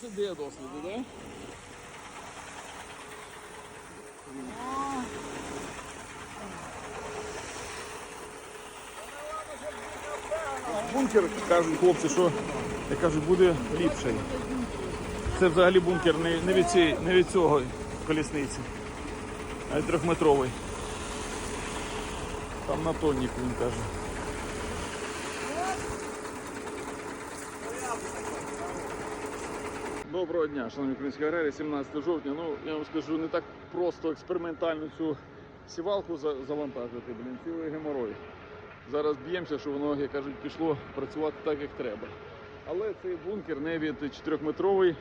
Зараз іде досліди, так? Бункер, кажуть хлопці, що я кажу, буде ліпший. Це взагалі бункер не, не, від, цієї, не від цього колісниці, а від трьохметровий. Там на тонніку він каже. Доброго дня, шановні українські аграрії, 17 жовтня. Ну, я вам скажу, не так просто експериментально цю сівалку завантажити, блін, цілий геморой. Зараз б'ємося, що воно, як кажуть, пішло працювати так, як треба. Але цей бункер не від 4-метрової,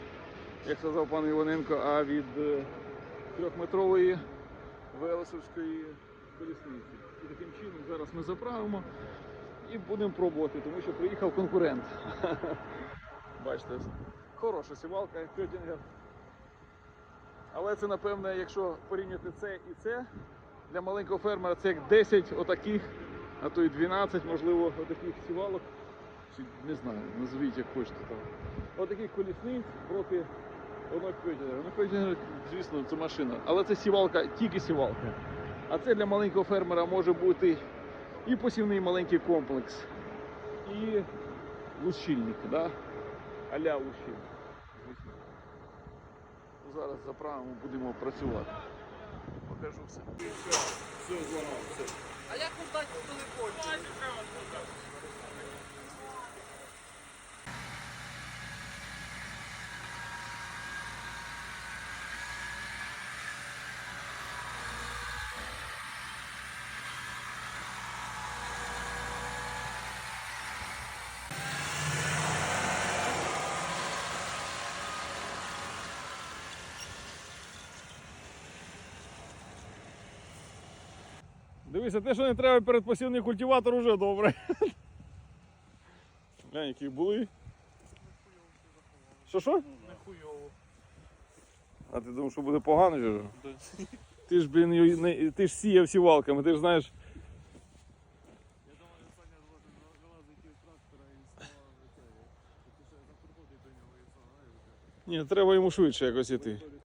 як сказав пан Іваненко, а від е, 3-метрової велосовської колісниці. І таким чином зараз ми заправимо і будемо пробувати, тому що приїхав конкурент. Бачите, хороша сівалка, Фьодінгер. Але це, напевне, якщо порівняти це і це, для маленького фермера це як 10 отаких, а то і 12, можливо, отаких сівалок. Чи не знаю, назвіть як хочете там. Отаких колісниць проти воно Фьодінгера. Ну, Фьодінгер, звісно, це машина. Але це сівалка, тільки сівалка. А це для маленького фермера може бути і посівний маленький комплекс, і лущильник, да? А-ля. Ну, Зараз заправимо, будемо працювати. Покажу все. Все, зламав, все. Дивися, те, що не треба передпосівний культиватор, уже добре. Глянь, які були. Що що? Нехуйово. А ти думав, що буде погано? Чи? що? Ти ж, блін, не- ти ж сіяв сівалками, ти ж знаєш. Я думаю, Саня злазить вилазить із трактора і ставав це. Ти ще приходить до нього і це, Ні, треба йому швидше якось іти.